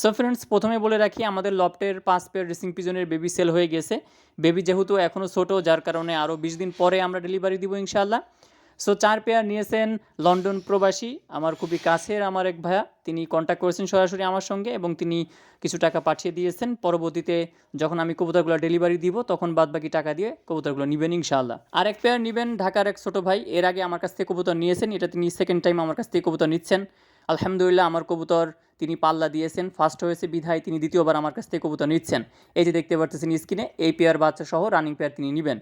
So friends প্রথমে বলে রাখি, আমাদের লফটের পাঁচ পেয়ার রেসিং পিজনের বেবি সেল হয়ে গেছে। বেবি যেহেতু এখনও ছোটো, যার কারণে আরও বিশ দিন পরে আমরা ডেলিভারি দিব ইনশাল্লাহ সো চার পেয়ার নিয়েছেন লন্ডন প্রবাসী, আমার খুবই কাছের আমার এক ভাইয়া, তিনি কন্ট্যাক্ট করেছেন সরাসরি আমার সঙ্গে এবং তিনি কিছু টাকা পাঠিয়ে দিয়েছেন। পরবর্তীতে যখন আমি কবুতরগুলো ডেলিভারি দিব, তখন বাদবাকি টাকা দিয়ে কবুতরগুলো নেবেন ইনশাআল্লাহ। আর এক পেয়ার নেবেন ঢাকার এক ছোটো ভাই, এর আগে আমার কাছ থেকে কবুতর নিয়েছেন, এটা তিনি সেকেন্ড টাইম আমার কাছ থেকে কবুতর নিচ্ছেন। আলহামদুলিল্লাহ আমার কবুতর তিনি পাল্লা দিয়েছেন ফার্স্ট হয়েছে বিধায় তিনি দ্বিতীয়বার আমার কাছ থেকে কবুতর নিচ্ছেন। এই যে দেখতে পারতেছেন স্ক্রিনে, এই পেয়ার বাচ্চা সহ রানিং পেয়ার তিনি নেবেন।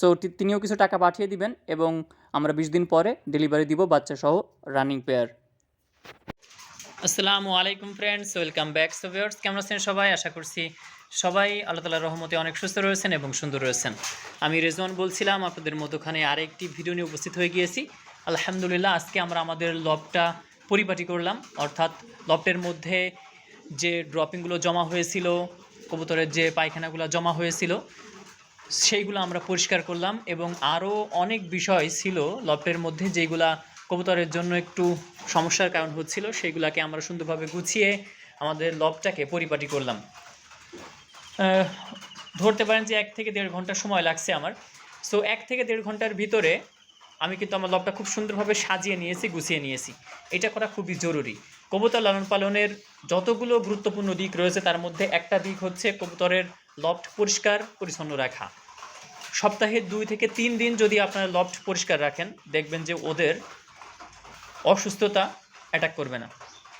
সো তিনিও কিছু টাকা পাঠিয়ে দিবেন এবং আমরা বিশ দিন পরে ডেলিভারি দিব বাচ্চা সহ রানিং পেয়ার আসসালামু আলাইকুম friends welcome back so viewers কেমন আছেন সবাই? আশা করছি সবাই আল্লাহ তালার রহমতে অনেক সুস্থ রয়েছেন এবং সুন্দর রয়েছেন। আমি রেজওয়ান বলছিলাম, আপনাদের মধ্যখানে আরেকটি ভিডিও নিয়ে উপস্থিত হয়ে গিয়েছি। আলহামদুলিল্লাহ, আজকে আমরা আমাদের লবটা পরিপাটি করলাম। অর্থাৎ লবটের মধ্যে যে ড্রপিংগুলো জমা হয়েছিল, কবুতরের যে পায়খানাগুলো জমা হয়েছিল, সেইগুলো আমরা পরিষ্কার করলাম এবং আরও অনেক বিষয় ছিল লফটের মধ্যে যেগুলা কবুতরের জন্য একটু সমস্যার কারণ হচ্ছিল, সেইগুলাকে আমরা সুন্দরভাবে গুছিয়ে আমাদের লবটাকে পরিপাটি করলাম। ধরতে পারেন যে এক থেকে দেড় ঘণ্টা সময় লাগছে আমার। সো এক থেকে দেড় ঘণ্টার ভিতরে আমি কিন্তু আমার লবটা খুব সুন্দরভাবে সাজিয়ে নিয়েছি, গুছিয়ে নিয়েছি। এটা করা খুবই জরুরি। কবুতর লালন পালনের যতগুলো গুরুত্বপূর্ণ দিক রয়েছে, তার মধ্যে একটা দিক হচ্ছে কবুতরের লফট পরিষ্কার, পরিচ্ছন্ন রাখা। সপ্তাহে দুই থেকে তিন দিন যদি আপনারা লফট পরিষ্কার রাখেন, দেখবেন যে ওদের অসুস্থতা অ্যাটাক করবে না।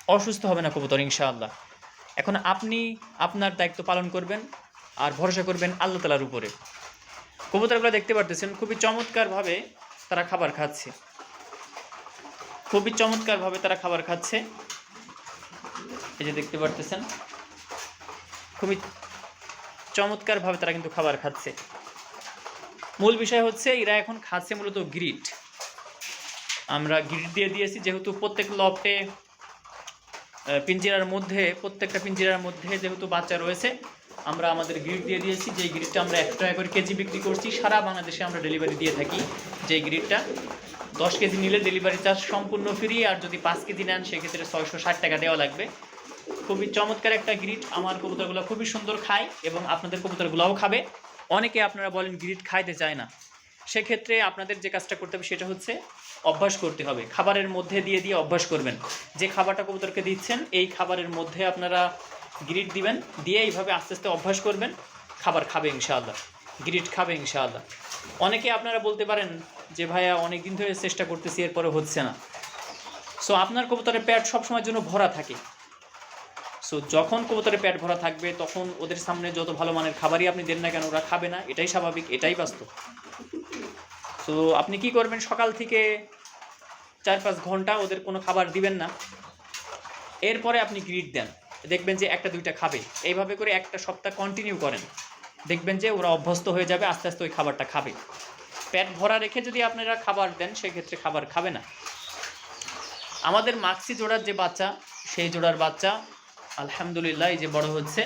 অসুস্থ হবে না কবুতর, ইনশাআল্লাহ। এখন আপনি আপনার দায়িত্ব পালন করবেন আর ভরসা করবেন আল্লাহ তালার উপরে। কবুতরগুলো দেখতে পারতেছেন, খুবই চমৎকারভাবে তারা খাবার খাচ্ছে। খুবই চমৎকারভাবে তারা খাবার খাচ্ছে। এই যে দেখতে পারতেছেন, খুবই চমৎকারভাবে তারা কিন্তু খাবার খাচ্ছে। মূল বিষয় হচ্ছে, এরা এখন খাচ্ছে মূলত গ্রিট। আমরা গ্রিট দিয়ে দিয়েছি, যেহেতু প্রত্যেক লফটে পিঞ্জিরার মধ্যে, প্রত্যেকটা পিঞ্জিরার মধ্যে যেহেতু বাচ্চা রয়েছে আমরা আমাদের গ্রিড দিয়ে দিয়েছি যে গ্রিডটা আমরা একশো টাকা করে কেজি বিক্রি করছি, সারা বাংলাদেশে আমরা ডেলিভারি দিয়ে থাকি যে গ্রিডটা দশ কেজি নিলে ডেলিভারি চার্জ সম্পূর্ণ ফ্রি আর যদি পাঁচ কেজি নেন, সেক্ষেত্রে ছয়শো ষাট টাকা দেওয়া লাগবে। খুবই চমৎকার একটা গ্রিড আমার কবুতরগুলো খুবই সুন্দর খায় এবং আপনাদের কবুতরগুলোও খাবে। অনেকে আপনারা বলেন গ্রিড খাইতে চায় না। সেক্ষেত্রে আপনাদের যে কাজটা করতে হবে সেটা হচ্ছে অভ্যাস করতে হবে। খাবারের মধ্যে দিয়ে দিয়ে অভ্যাস করবেন। যে খাবারটা কবুতরকে দিচ্ছেন, এই খাবারের মধ্যে আপনারা গ্রিড দিবেন, দিয়ে এইভাবে আস্তে আস্তে অভ্যাস করবেন, খাবার খাবে ইনশাআল্লাহ। গ্রিট খাবে ইনশাআল্লাহ। অনেকে আপনারা বলতে পারেন যে, ভাইয়া অনেক দিন ধরে চেষ্টা করতেছি, এরপরে হচ্ছে না। সো আপনার কবুতরের প্যাট সবসময়ের জন্য ভরা থাকে। সো যখন কবুতরের পেট ভরা থাকবে, তখন ওদের সামনে যত ভালো মানের খাবারই আপনি দেন না কেন, ওরা খাবে না, এটাই স্বাভাবিক, এটাই বাস্তব। তো আপনি কি করবেন, সকাল থেকে চার পাঁচ ঘণ্টা ওদের কোনো খাবার দিবেন না। এরপরে আপনি গ্রিড দেন। দেখবেন যে একটা, দুইটা খাবে। এইভাবে করে একটা সপ্তাহ কন্টিনিউ করেন। দেখবেন যে ওরা অভ্যস্ত হয়ে যাবে, আস্তে আস্তে ওই খাবারটা খাবে। পেট ভরা রেখে যদি আপনারা খাবার দেন, সেক্ষেত্রে খাবার খাবে না। আমাদের মাক্সি জোড়ার যে বাচ্চা, সেই জোড়ার বাচ্চা, আলহামদুলিল্লাহ, এই যে বড় হচ্ছে,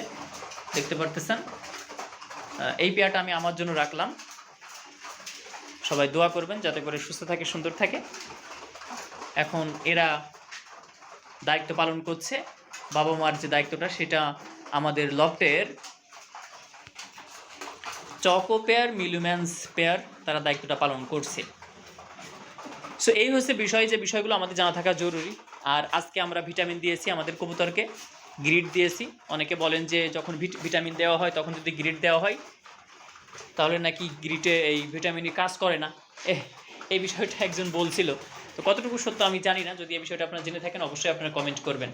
দেখতে পারতেছেন? এই পেয়ারটা আমি আমার জন্য রাখলাম। সবাই দোয়া করবেন, যাতে করে সুস্থ থাকে, সুন্দর থাকে। এখন এরা দায়িত্ব পালন করছে। বাবা মার যে দায়িত্বটা সেটা আমাদের লফটের চকো পেয়ার, মিলুম্যান্স পেয়ার তারা দায়িত্বটা পালন করছে। সো এই হচ্ছে বিষয়, যে বিষয়গুলো আমাদের জানা থাকা জরুরি। আর আজকে আমরা ভিটামিন দিয়েছি আমাদের কবুতরকে, গ্রিড দিয়েছি। অনেকে বলেন যে যখন ভিট- ভিটামিন দেওয়া হয়, তখন যদি গ্রিড দেওয়া হয়, তাহলে নাকি গ্রিটে এই ভিটামিনই কাজ করে না। এই বিষয়টা একজন বলছিল। তো কতটুকু সত্য আমি জানি না, যদি এই বিষয়টা আপনারা জেনে থাকেন, অবশ্যই আপনারা কমেন্ট করবেন।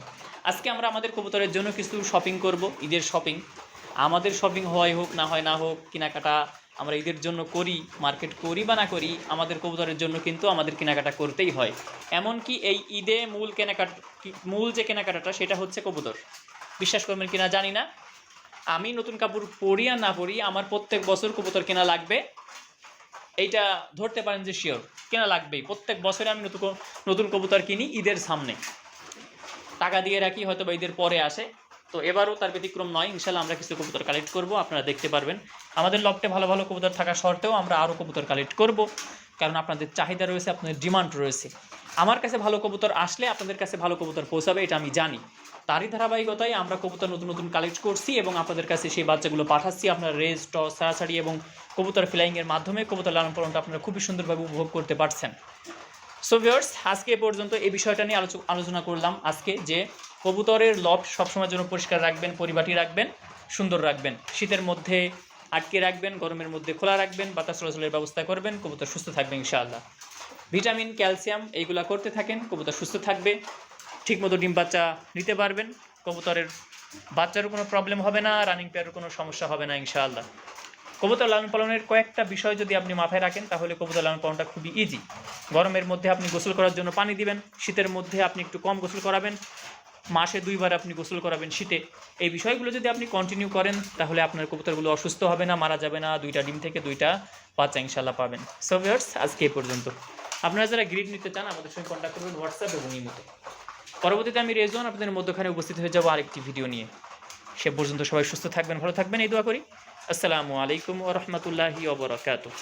আজকে আমরা আমাদের কবুতরের জন্য কিছু শপিং করব, ঈদের শপিং আমাদের শপিং হয় হোক, না হয় না হোক, কেনাকাটা আমরা ঈদের জন্য করি মার্কেট করি বা না করি, আমাদের কবুতরের জন্য কিন্তু আমাদের কেনাকাটা করতেই হয়। এমনকি এই ঈদে মূল কেনাকাটা, মূল যে কেনাকাটাটা, সেটা হচ্ছে কবুতর। বিশ্বাস করবেন কিনা জানি না। আমি নতুন কাপড় পরি আর না পরি, আমার প্রত্যেক বছর কবুতর কেনা লাগবে। এইটা ধরতে পারেন যে শিওর কেনা লাগবেই। প্রত্যেক বছরে আমি নতুন নতুন কবুতর কিনি ঈদের সামনে। টাকা দিয়ে রাখি হয়তো বা ঈদের পরে আসে। তো এবারও তার ব্যতিক্রম নয়, ইনশাল্লাহ আমরা কিছু কবুতর কালেক্ট করব, আপনারা দেখতে পারবেন। আমাদের লফটে ভালো ভালো কবুতর থাকা সত্ত্বেও আমরা আরও কবুতর কালেক্ট করব। কারণ আপনাদের চাহিদা রয়েছে, আপনাদের ডিমান্ড রয়েছে। আমার কাছে ভালো কবুতর আসলে আপনাদের কাছে ভালো কবুতর পৌঁছাবে, এটা আমি জানি। তারই ধারাবাহিকতায় আমরা কবুতর নতুন নতুন কালেক্ট করছি এবং আপনাদের কাছে সেই বাচ্চাগুলো পাঠাচ্ছি। আপনার রেস, টস, সারাসারি এবং কবুতর ফ্লাইংয়ের মাধ্যমে কবুতর লালন পালনটা আপনারা খুবই সুন্দরভাবে উপভোগ করতে পারছেন। সো ভিউয়ার্স আজকে পর্যন্ত এই বিষয়টা নিয়ে আলোচ- আলোচনা করলাম আজকে যে কবুতরের লব সবসময়ের জন্য পরিষ্কার রাখবেন পরিবাটি রাখবেন, সুন্দর রাখবেন। শীতের মধ্যে আটকে রাখবেন, গরমের মধ্যে খোলা রাখবেন, বাতাস চলাচলের ব্যবস্থা করবেন, কবুতর সুস্থ থাকবে ইনশাআল্লাহ। ভিটামিন, ক্যালসিয়াম, এইগুলা করতে থাকেন, কবুতর সুস্থ থাকবে, ঠিকমতো ডিম বাচ্চা নিতে পারবেন, কবুতরের বাচ্চারও কোনো প্রবলেম হবে না রানিং পেয়ারের কোনো সমস্যা হবে না, ইনশাআল্লাহ। কবুতর লালন পালনের কয়েকটা বিষয় যদি আপনি মাথায় রাখেন, তাহলে কবুতর লালন পালনটা খুবই ইজি গরমের মধ্যে আপনি গোসল করার জন্য পানি দিবেন, শীতের মধ্যে আপনি একটু কম গোসল করাবেন, মাসে দুইবার আপনি গোসল করাবেন শীতে। এই বিষয়গুলো যদি আপনি কন্টিনিউ করেন, তাহলে আপনার কবুতরগুলো অসুস্থ হবে না, মারা যাবে না, দুইটা ডিম থেকে দুইটা বাচ্চা ইনশাল্লাহ পাবেন। সো ভিউয়ার্স আজকে এই পর্যন্ত। আপনারা যারা গ্রিড নিতে চান, আমাদের সঙ্গে কন্ট্যাক্ট করবেন হোয়াটসঅ্যাপ এবং ইমোতে পরবর্তীতে আমি রেজন আপনাদের মধ্যখানে উপস্থিত হয়ে যাব আরেকটি ভিডিও নিয়ে। সে পর্যন্ত সবাই সুস্থ থাকবেন, ভালো থাকবেন, এই দোয়া করি। আসসালামু আলাইকুম ও রহমতুল্লাহি ওবরাকাতুহ